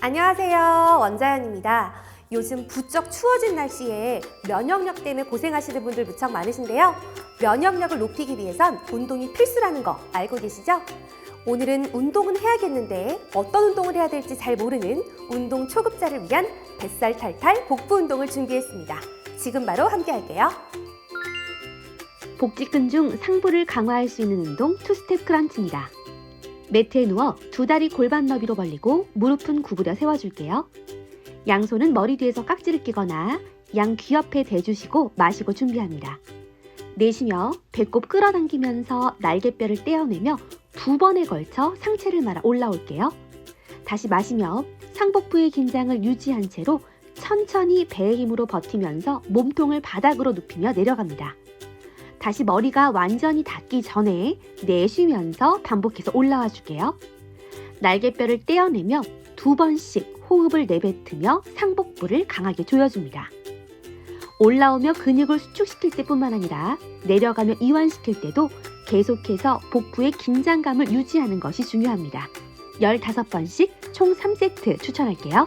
안녕하세요. 원자연입니다. 요즘 부쩍 추워진 날씨에 면역력 때문에 고생하시는 분들 무척 많으신데요. 면역력을 높이기 위해선 운동이 필수라는 거 알고 계시죠? 오늘은 운동은 해야겠는데 어떤 운동을 해야 될지 잘 모르는 운동 초급자를 위한 뱃살 탈탈 복부 운동을 준비했습니다. 지금 바로 함께 할게요. 복직근 중 상부를 강화할 수 있는 운동 투스텝 크런치입니다. 매트에 누워 두 다리 골반 너비로 벌리고 무릎은 구부려 세워줄게요. 양손은 머리 뒤에서 깍지를 끼거나 양 귀 옆에 대주시고 마시고 준비합니다. 내쉬며 배꼽 끌어당기면서 날개뼈를 떼어내며 두 번에 걸쳐 상체를 말아 올라올게요. 다시 마시며 상복부의 긴장을 유지한 채로 천천히 배의 힘으로 버티면서 몸통을 바닥으로 눕히며 내려갑니다. 다시 머리가 완전히 닿기 전에 내쉬면서 반복해서 올라와 줄게요. 날개뼈를 떼어내며 두 번씩 호흡을 내뱉으며 상복부를 강하게 조여줍니다. 올라오며 근육을 수축시킬 때뿐만 아니라 내려가며 이완시킬 때도 계속해서 복부의 긴장감을 유지하는 것이 중요합니다. 15번씩 총 3세트 추천할게요.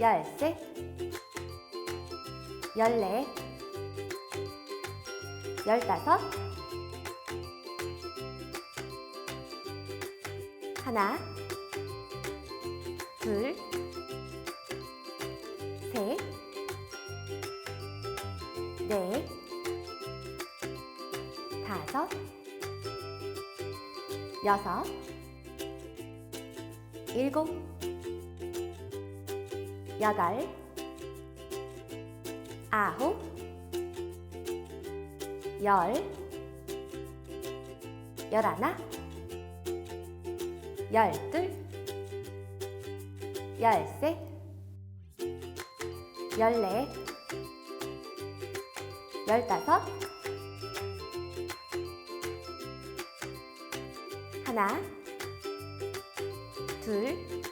열셋, 열넷, 열다섯, 하나, 둘, 셋, 넷, 다섯, 여섯, 일곱, 여덟, 아홉, 열, 열하나, 열둘, 열셋, 열넷, 열다섯, 하나, 둘,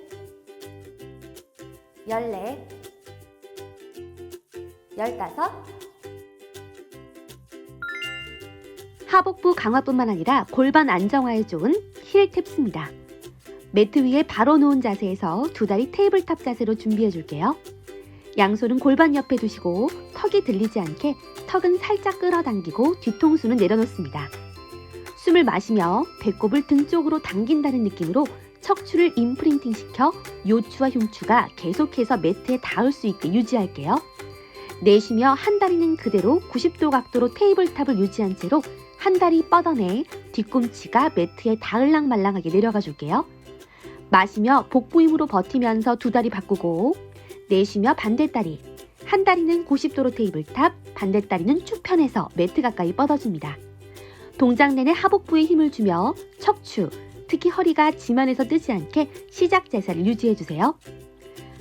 열넷, 열다섯, 하복부 강화뿐만 아니라 골반 안정화에 좋은 힐 탭스입니다. 매트 위에 바로 놓은 자세에서 두 다리 테이블탑 자세로 준비해 줄게요. 양손은 골반 옆에 두시고 턱이 들리지 않게 턱은 살짝 끌어당기고 뒤통수는 내려놓습니다. 숨을 마시며 배꼽을 등 쪽으로 당긴다는 느낌으로 척추를 임프린팅 시켜 요추와 흉추가 계속해서 매트에 닿을 수 있게 유지할게요. 내쉬며 한 다리는 그대로 90도 각도로 테이블탑을 유지한 채로 한 다리 뻗어내 뒤꿈치가 매트에 닿을랑 말랑하게 내려가 줄게요. 마시며 복부 힘으로 버티면서 두 다리 바꾸고 내쉬며 반대 다리 한 다리는 90도로 테이블탑 반대 다리는 쭉 펴내서 매트 가까이 뻗어줍니다. 동작 내내 하복부에 힘을 주며 척추 특히 허리가 지면에서 뜨지 않게 시작 자세를 유지해 주세요.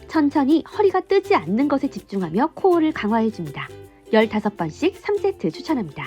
천천히 허리가 뜨지 않는 것에 집중하며 코어를 강화해 줍니다. 15번씩 3세트 추천합니다.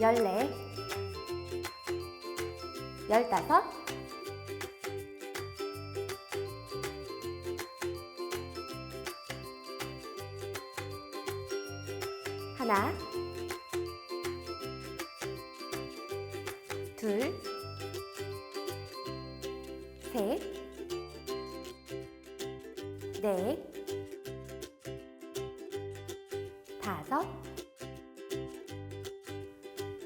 열넷, 열다섯, 하나, 둘,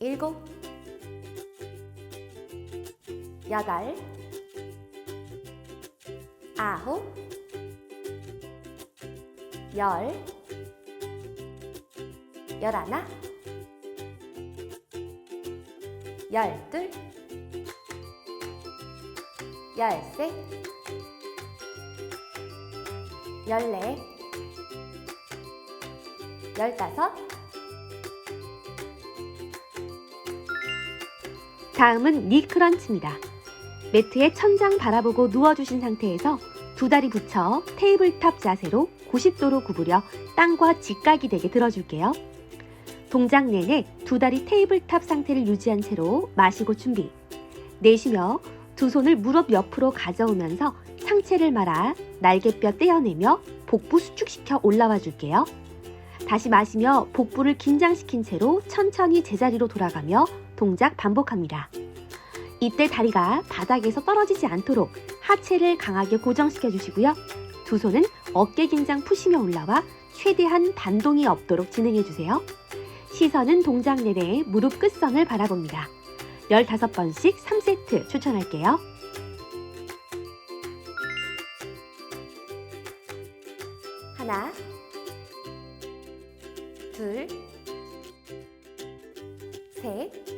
일곱, 여덟, 아홉, 열, 열하나, 열둘, 열셋, 열넷, 열다섯, 다음은 니 크런치입니다. 매트에 천장 바라보고 누워주신 상태에서 두 다리 붙여 테이블탑 자세로 90도로 구부려 땅과 직각이 되게 들어줄게요. 동작 내내 두 다리 테이블탑 상태를 유지한 채로 마시고 준비. 내쉬며 두 손을 무릎 옆으로 가져오면서 상체를 말아 날개뼈 떼어내며 복부 수축시켜 올라와 줄게요. 다시 마시며 복부를 긴장시킨 채로 천천히 제자리로 돌아가며 동작 반복합니다. 이때 다리가 바닥에서 떨어지지 않도록 하체를 강하게 고정시켜 주시고요. 두 손은 어깨 긴장 푸시며 올라와 최대한 반동이 없도록 진행해 주세요. 시선은 동작 내내 무릎 끝선을 바라봅니다. 15번씩 3세트 추천할게요. 하나, 둘, 셋,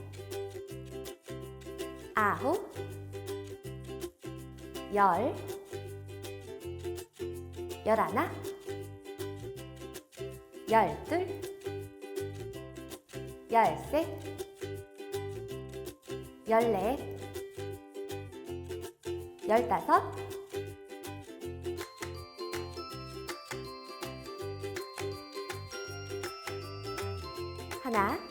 아홉, 열, 열하나, 열둘, 열셋, 열넷, 열다섯, 하나,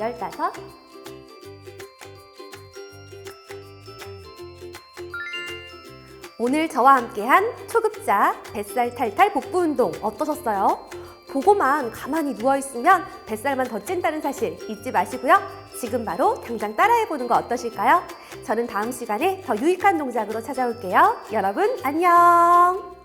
열다섯, 오늘 저와 함께한 초급자 뱃살 탈탈 복부 운동 어떠셨어요? 보고만 가만히 누워있으면 뱃살만 더 찐다는 사실 잊지 마시고요. 지금 바로 당장 따라해보는 거 어떠실까요? 저는 다음 시간에 더 유익한 동작으로 찾아올게요. 여러분, 안녕!